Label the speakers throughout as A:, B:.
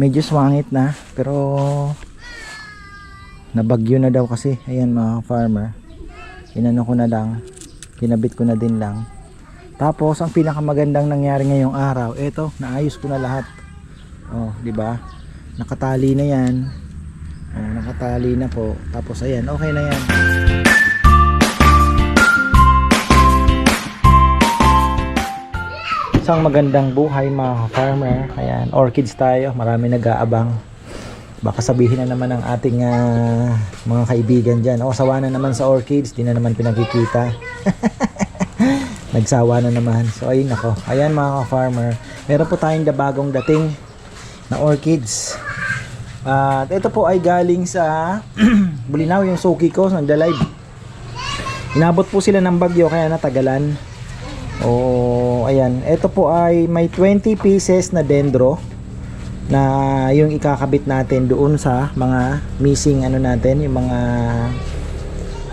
A: medyo swangit na pero nabagyo na daw kasi. Ayan mga farmer. Inano ko na lang. Kinabit ko na din lang. Tapos ang pinakamagandang nangyari ngayong araw eto naayos ko na lahat. Oh di ba? Nakatali na yan. Oh, nakatali na po. Tapos ayan okay na yan isang magandang buhay mga farmer. Ayan orchids tayo. Marami nag-aabang. Baka sabihin na naman ng ating ah, mga kaibigan dyan. Oh sawa na naman sa orchids. Di na naman pinagkikita. Nagsawa na naman. So ayun ako. Ayan mga farmer meron po tayong da bagong dating na orchids. At ito po ay galing sa Bulinaw yung suki ko. Nagda-live. Inabot po sila ng bagyo kaya natagalan Oh, ayan. Ito po ay may 20 pieces na dendro na yung ikakabit natin doon sa mga missing ano natin, yung mga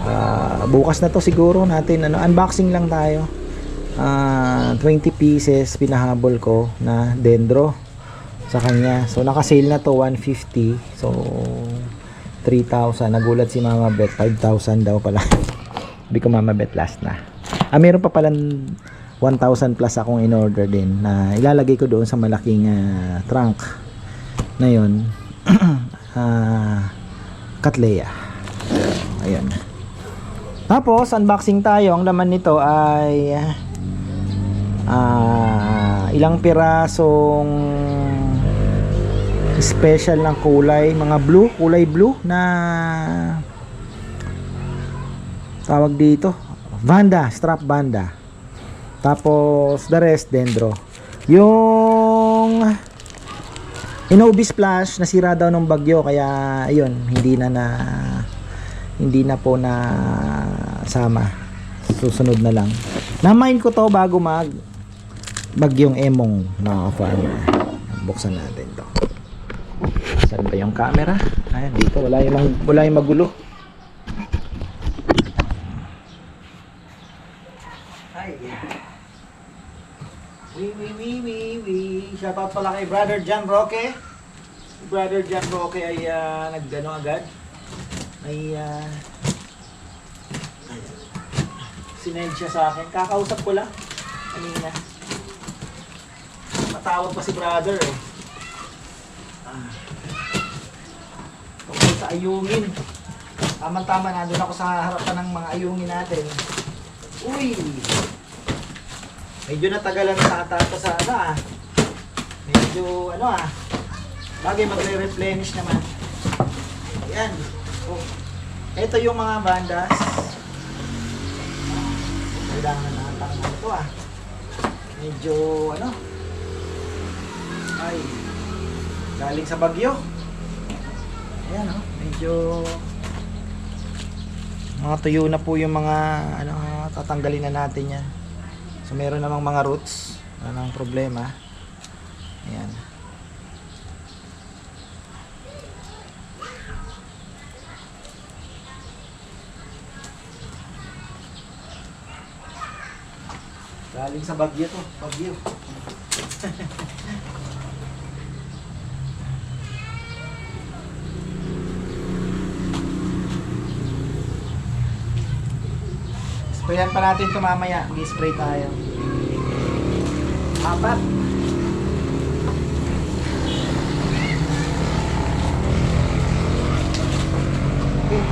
A: ah, bukas na to siguro natin ano unboxing lang tayo. Ah, 20 pieces pinahabol ko na dendro sa kanya. So naka-sale na to 150. So 3,000. Nagulat si Mama Bet 5,000 daw pala. Sabi ko Mama Bet last na. Ah, meron pa palang 1,000 plus akong in-order din na ilalagay ko doon sa malaking ah, trunk na yun. Ah, Katleya. Ayun. Tapos, unboxing tayo. Ang laman nito ay ah, ilang pirasong special ng kulay. Mga blue, kulay blue na tawag dito. Banda, strap banda. Tapos the rest dendro. Yung Inobi splash nasira daw ng bagyo kaya ayun, hindi na na hindi na po na sama. Susunod na lang. Na-mine ko to bago mag bagyong emong mga farmer. Buksan natin to. Saan ba yung camera? Ayan, dito wala yung wala yung magulo. Pala kay Brother John Roque. Brother John Roque ay uh, nagdano agad. May uh, sinend siya sa akin. Kakausap ko lang kanina. Matawag pa si brother eh. Ah. Tungkol sa ayungin. Tama-tama nandun ako sa harapan ng mga ayungin natin. Uy! Medyo natagalan na ata sa ano ah. Medyo ano ah. Bagay magre-replenish naman. Ayan. Oh. Ito yung mga bandas. Kailangan na ata na ito ah. Medyo ano. Ay. Galing sa bagyo. Ayan oh. Medyo mga tuyo na po yung mga ano tatanggalin na natin yan. So meron namang mga roots. Ano ang problema? Ayan. Galing sa Bagyo to. Bagyo. Sprayan pa natin ito mamaya. Mag-spray tayo. Apat. Okay.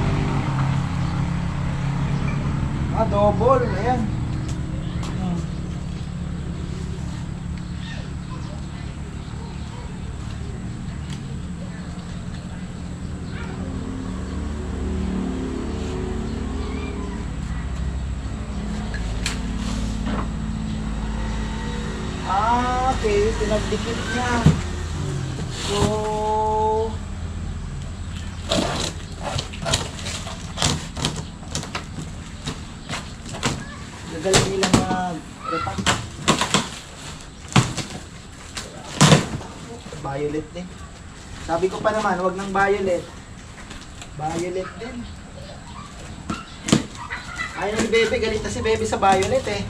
A: Double. Ayan. Hmm. Ah, okay. Pinagdikit Violet din. Sabi ko pa naman, wag ng violet. Violet din. Ayaw ni Bebe, galit na si Bebe sa violet eh.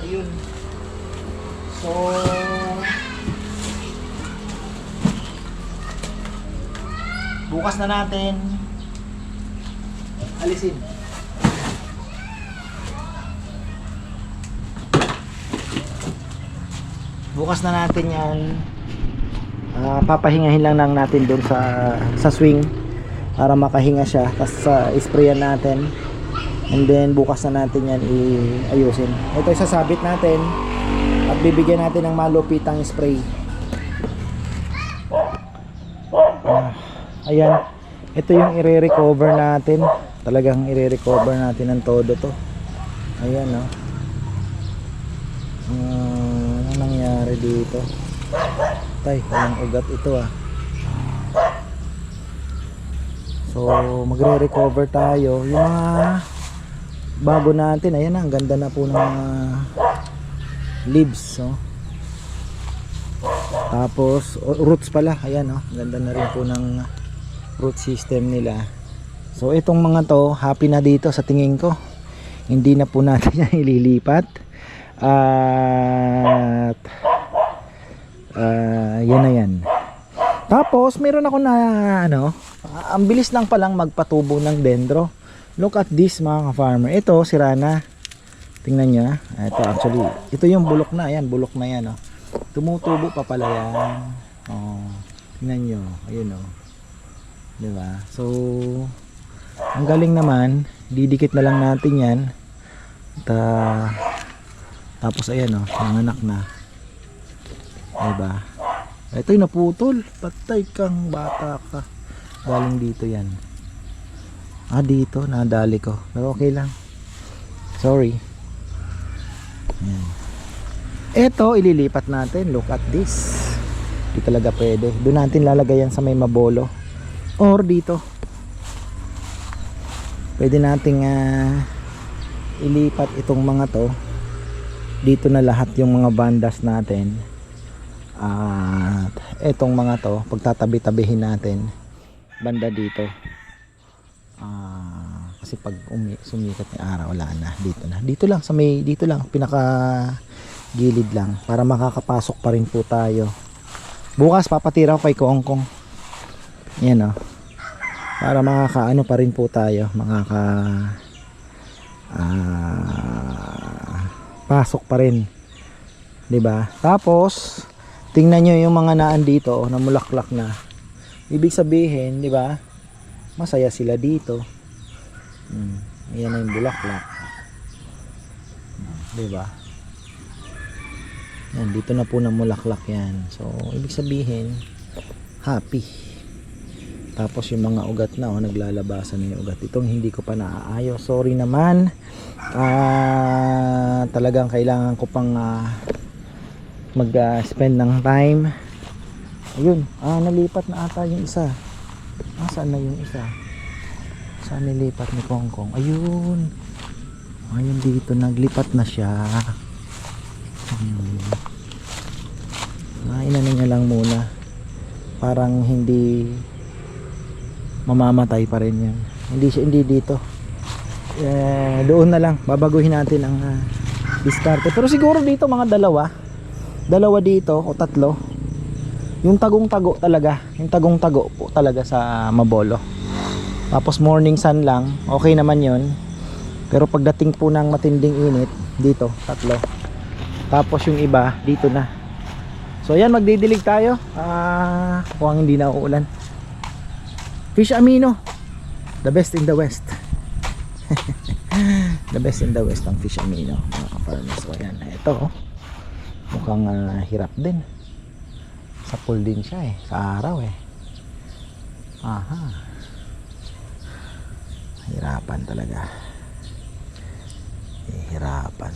A: Ayun. So, bukas na natin alisin. Bukas na natin yan. Ah, papahingahin lang lang natin doon sa sa swing para makahinga siya. Tapos sa sprayan natin. And then bukas na natin yan iayusin. Ito yung sasabit natin at bibigyan natin ng malupitang spray. Ah, ayan. Ito yung i-recover natin. Talagang i-recover natin ng todo to. Ayan, no. Ah, ano nangyari dito? Tay, walang ugat ito ah. So, magre-recover tayo. Yung mga bago natin, ayan ang ganda na po ng mga leaves, oh. Tapos, roots pala, ayan, oh. Ganda na rin po ng root system nila. So, itong mga to, happy na dito sa tingin ko. Hindi na po natin ililipat. At, ah, yan na yan. Tapos, meron ako na, ano, ang bilis lang palang magpatubo ng dendro. Look at this mga ka-farmer. Ito, sira na. Tingnan nyo. Ito actually, ito yung bulok na. Ayan, bulok na yan. Oh. Tumutubo pa pala yan. Oh, tingnan nyo. Ayun oh. Di ba? So, ang galing naman, didikit na lang natin yan. At, ah, tapos ayan oh, nanganak na. Diba? Ito yung naputol. Patay kang bata ka. Galing dito yan. Ah, dito. Nadali ko. Pero okay lang. Sorry. Yan. Ito, ililipat natin. Look at this. Di talaga pwede. Doon natin lalagay yan sa may mabolo. Or dito. Pwede nating ah, ilipat itong mga to. Dito na lahat yung mga bandas natin. At etong mga to, pagtatabi-tabihin natin banda dito. Ah, kasi pag umi sumikat yung araw wala na dito na. Dito lang sa may dito lang pinaka gilid lang para makakapasok pa rin po tayo. Bukas papatira ko kay Kongkong. Yan oh. Para makakaano pa rin po tayo, makaka ah, pasok pa rin. 'Di ba? Tapos tingnan nyo yung mga naan dito oh, na mulaklak na. Ibig sabihin, 'di ba? Masaya sila dito. Hmm. Ayan na yung bulaklak. 'Di ba? Yan, dito na po na mulaklak yan. So, ibig sabihin, happy. Tapos yung mga ugat na, oh, naglalabasan na yung ugat. Itong hindi ko pa naaayos. Sorry naman. Ah, talagang kailangan ko pang ah, mag-spend ng time. Ayun, ah, nalipat na ata yung isa. Ah, saan na yung isa? Saan nilipat ni Kongkong? Ayun. Ayun dito, naglipat na siya. Hmm. Ah, inano lang muna. Parang hindi mamamatay pa rin yan. Hindi siya hindi dito. Eh, doon na lang babaguhin natin ang ah, diskarte. Pero siguro dito mga dalawa. Dalawa dito o tatlo. Yung tagong-tago talaga. Yung tagong-tago po talaga sa Mabolo. Tapos morning sun lang, okay naman 'yon. Pero pagdating po ng matinding init, dito, tatlo. Tapos yung iba, dito na. So yan, magdidilig tayo. Ah, mukhang hindi na uulan. Fish Amino. The best in the west. the best in the west ang Fish Amino. Mga ka-farmers. So yan, ito oh. Mukhang ah, hirap din. Sa pool din siya eh. Sa araw eh. Aha. Hirapan talaga. Hirapan.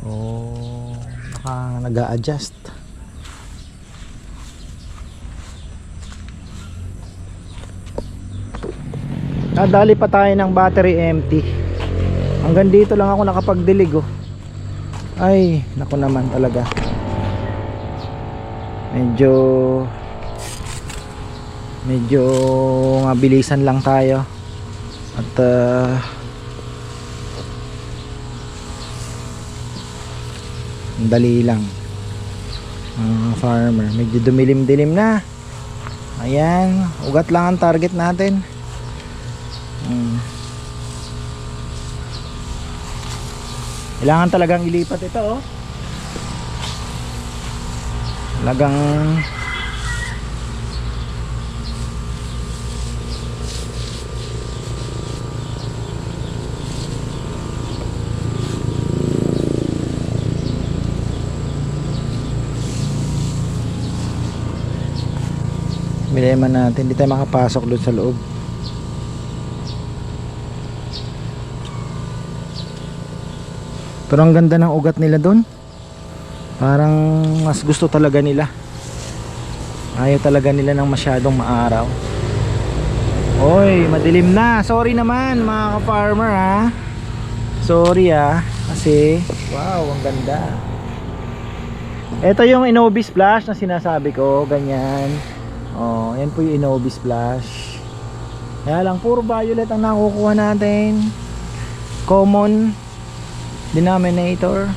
A: Oh, naka nag-a-adjust. Nadali pa tayo ng battery empty. Hanggang dito lang ako nakapagdilig oh. Ay, naku naman talaga. Medyo medyo nga bilisan lang tayo. At uh, dali lang mga farmer medyo dumilim-dilim na ayan ugat lang ang target natin Hmm. Kailangan talagang ilipat ito oh talagang Bilema natin, hindi tayo makapasok doon sa loob. Pero ang ganda ng ugat nila doon. Parang mas gusto talaga nila. Ayaw talaga nila ng masyadong maaraw. Oy, madilim na. Sorry naman mga ka-farmer ha. Sorry ah. Kasi, wow, ang ganda. Ito yung Innobi Splash na sinasabi ko. Ganyan. Oh, yan po yung Innobi Splash. Kaya lang, puro violet ang nakukuha natin. Common denominator.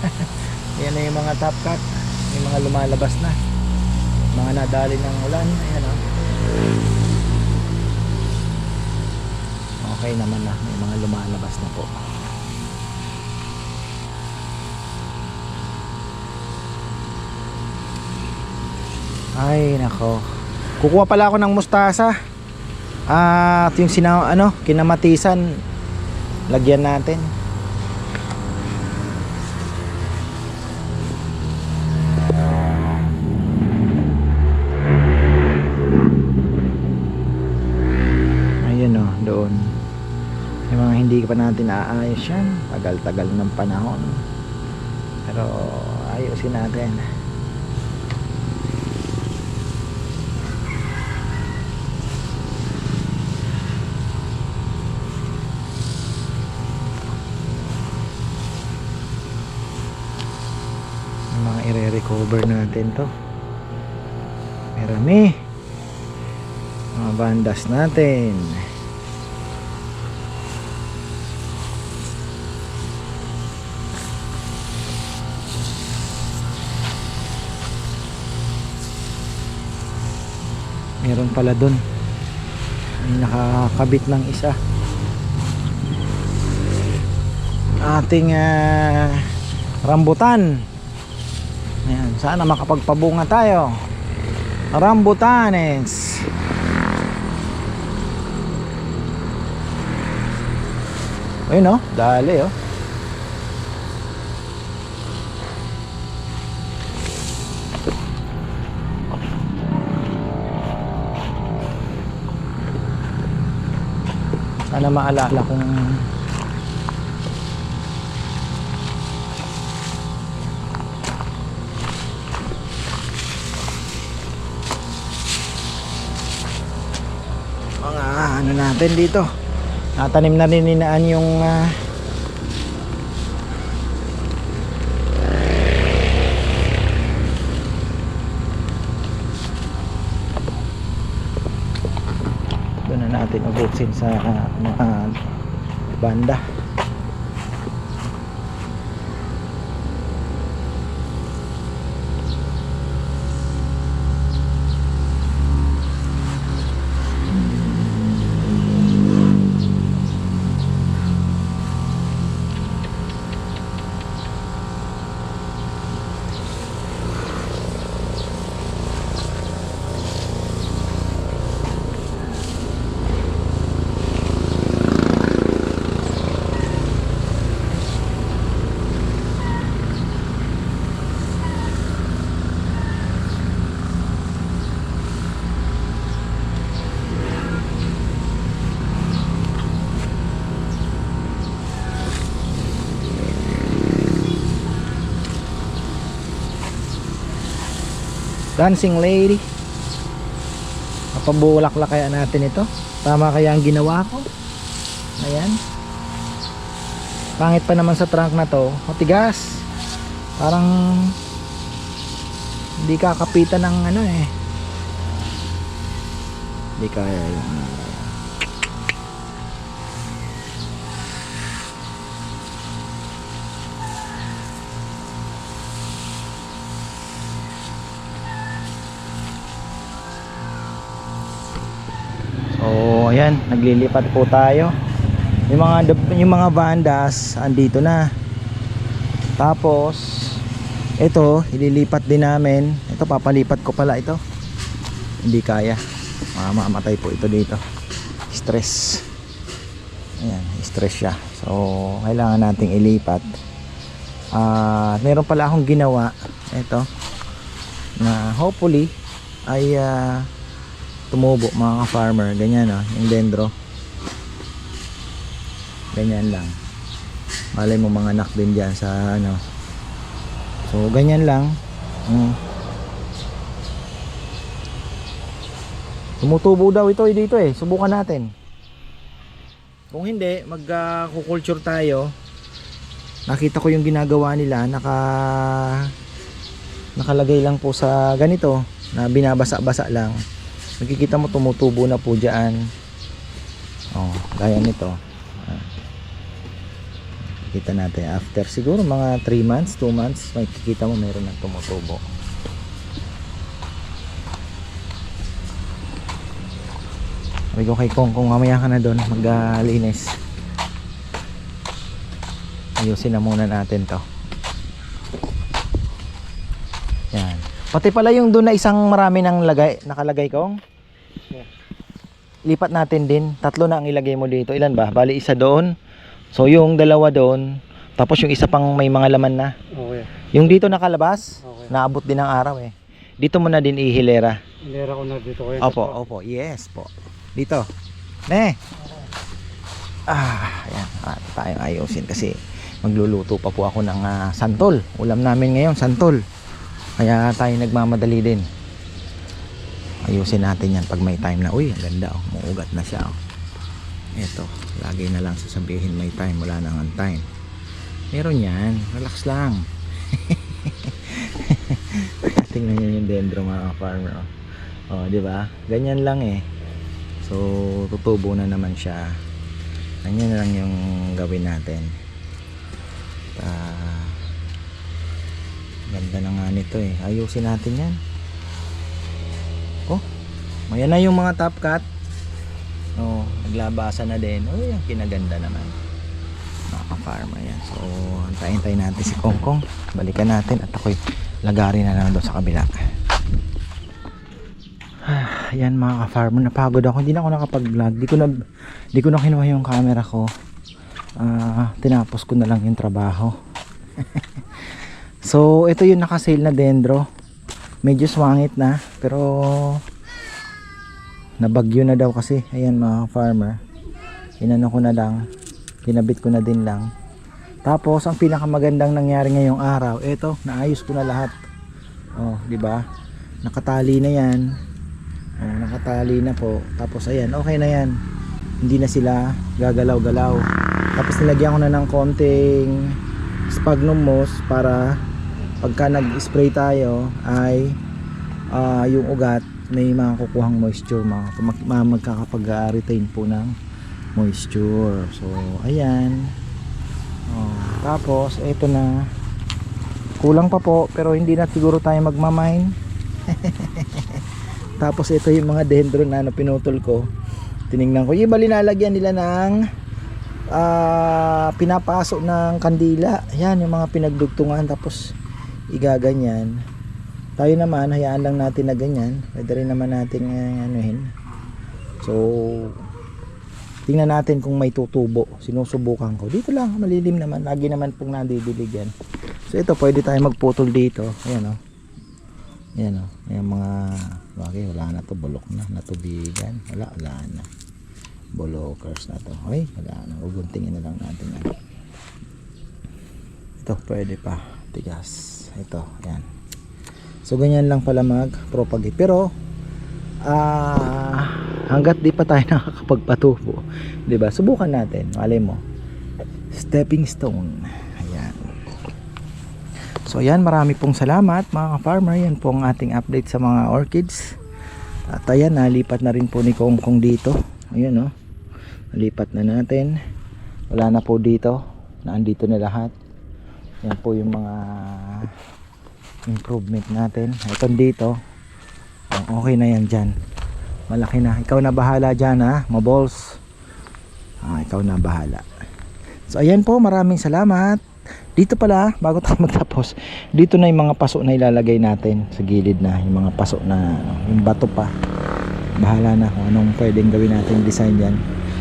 A: yan na yung mga top cut. Yung mga lumalabas na. Mga nadali ng ulan. Ayan oh. Okay naman na. May mga lumalabas na po. Ay, nako. Kukuha pala ako ng mustasa. At yung sina ano, kinamatisan lagyan natin. Ayun oh, doon. Yung mga hindi pa natin aayos yan. Tagal-tagal ng panahon. Pero ayusin natin. Mga i-recover natin to marami mga bandas natin pala dun may nakakabit ng isa ating ah, rambutan Ayan, sana makapagpabunga tayo. Rambutanes. Ayun oh, dali oh. Sana maalala kung mga ano natin dito. Natanim na rin ninaan yung ah, doon na natin ubusin sa ah, mga banda dancing lady. Napabulaklak kaya natin ito. Tama kaya ang ginawa ko? Ayan. Pangit pa naman sa trunk na to. Matigas. Parang hindi kakapitan ng ano eh. Hindi kaya yung ayan, naglilipat po tayo. Yung mga yung mga bandas andito na. Tapos ito, ililipat din namin. Ito papalipat ko pala ito. Hindi kaya. Mamamatay po ito dito. Stress. Ayan, stress siya. So, kailangan nating ilipat. Ah, meron pala akong ginawa. Ito. Na hopefully ay ah, tumubo mga farmer ganyan oh, yung dendro. Ganyan lang. Malay mo mga anak din dyan sa ano. So ganyan lang. Mm. tumutubo daw ito eh, dito eh. Subukan natin. Kung hindi mag ah, kukulture tayo. Nakita ko yung ginagawa nila. Naka nakalagay lang po sa ganito na binabasa-basa lang makikita mo tumutubo na po dyan. Oh, gaya nito. Ah. kita natin after siguro mga 3 months 2 months makikita mo meron na tumutubo. Sabi ko kay Kong kung mamaya ka na doon maglinis ayusin na muna natin to yan pati pala yung doon na isang marami nang lagay, nakalagay kong lipat natin din tatlo na ang ilagay mo dito ilan ba bali isa doon so yung dalawa doon tapos yung isa pang may mga laman na
B: Okay.
A: yung dito nakalabas
B: Okay.
A: naabot din ng araw eh dito mo na din ihilera
B: Inera ko na dito ko yan.
A: Opo, opo. Yes po. Dito. Ne. Ah, ayan. Ah, tayo ayusin kasi magluluto pa po ako ng ah, santol. Ulam namin ngayon, santol. Kaya tayo nagmamadali din. Ayusin natin yan pag may time na. Uy, ang ganda oh. Muugat na siya oh. Ito, lagi na lang sasabihin may time. Wala nang ang time. Meron yan. Relax lang. Tingnan nyo yung dendro mga farmer. Oh. Oh, 'di ba? Ganyan lang eh. So, tutubo na naman siya. Ganyan lang yung gawin natin. Ah, ganda na nga nito eh. Ayusin natin 'yan. Oh, mayan na yung mga top cut. Oh, naglabasan na din. Oh, yung kinaganda naman. Mga farmer yan. So, antayin-tayin natin si Kongkong. Balikan natin at ako'y lagarin na lang doon sa kabila. Ah, Ayan mga ka-farmer, napagod ako. Hindi na ako nakapag-vlog. Di ko na di ko na kinuha yung camera ko. Ah, tinapos ko na lang yung trabaho. so, ito yung naka-sale na dendro. Medyo swangit na, pero nabagyo na daw kasi. Ayan mga farmer. Inano ko na lang. Kinabit ko na din lang. Tapos, ang pinakamagandang nangyari ngayong araw, ito, naayos ko na lahat. Oh, di ba? Nakatali na 'yan. Oh, nakatali na po. Tapos ayan, okay na 'yan. Hindi na sila gagalaw-galaw. Tapos nilagyan ko na ng konting sphagnum moss para pagka nag-spray tayo ay ah, yung ugat may makakukuhang moisture mga mag- ma- magkakapag-retain po ng moisture. So, ayan. Oh, tapos ito na. Kulang pa po pero hindi na siguro tayo magmamine. Tapos ito yung mga dendron na ano, pinutol ko. Tiningnan ko. Yung linalagyan nila ng ah, pinapaso ng kandila. Yan yung mga pinagdugtungan. Tapos igaganyan tayo naman hayaan lang natin na ganyan pwede rin naman natin uh, anuhin so tingnan natin kung may tutubo sinusubukan ko dito lang malilim naman lagi naman pong nadidilig yan So ito pwede tayo magputol dito. Ayan oh. Ayan oh. Ayan mga bagay wala na to bulok na natubigan. Wala wala na. Bulokers na to. Ay, wala na. Uguntingin na lang natin yan. Ito pwede pa. Tigas. Ito, ayan. So ganyan lang pala mag-propagate. Pero ah hanggat di pa tayo nakakapagpatubo, 'di ba? Subukan natin. Malay mo. Stepping stone. Ayan. So ayan, marami pong salamat mga farmer. Yan po ang ating update sa mga orchids. At ayan, nalipat na rin po ni Kong Kong dito. Ayan oh. Nalipat na natin. Wala na po dito. Naandito na lahat. Yan po yung mga improvement natin. Ito dito. Okay na yan dyan. Malaki na. Ikaw na bahala dyan ha, maballs. Ah, ikaw na bahala. So ayan po, maraming salamat. Dito pala, bago tayo magtapos, dito na yung mga paso na ilalagay natin sa gilid na, yung mga paso na, yung bato pa. Bahala na kung anong pwedeng gawin natin design yan.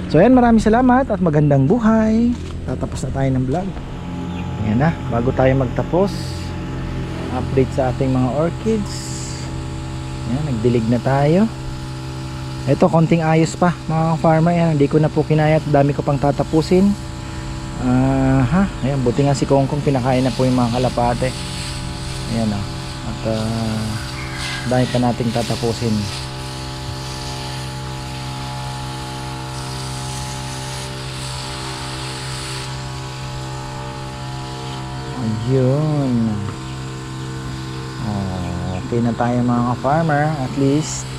A: So ayan, maraming salamat at magandang buhay. Tatapos na tayo ng vlog. Ayan na, bago tayo magtapos, update sa ating mga orchids. Ayan, nagdilig na tayo. Ito, konting ayos pa mga farmer. Ayan, hindi ko na po kinaya dami ko pang tatapusin. Ah, ha, ayan, buti nga si Kongkong pinakain na po yung mga kalapate. Ayan o. At ah, dami pa nating tatapusin. Ayun. Oh, okay na tayo mga farmer at least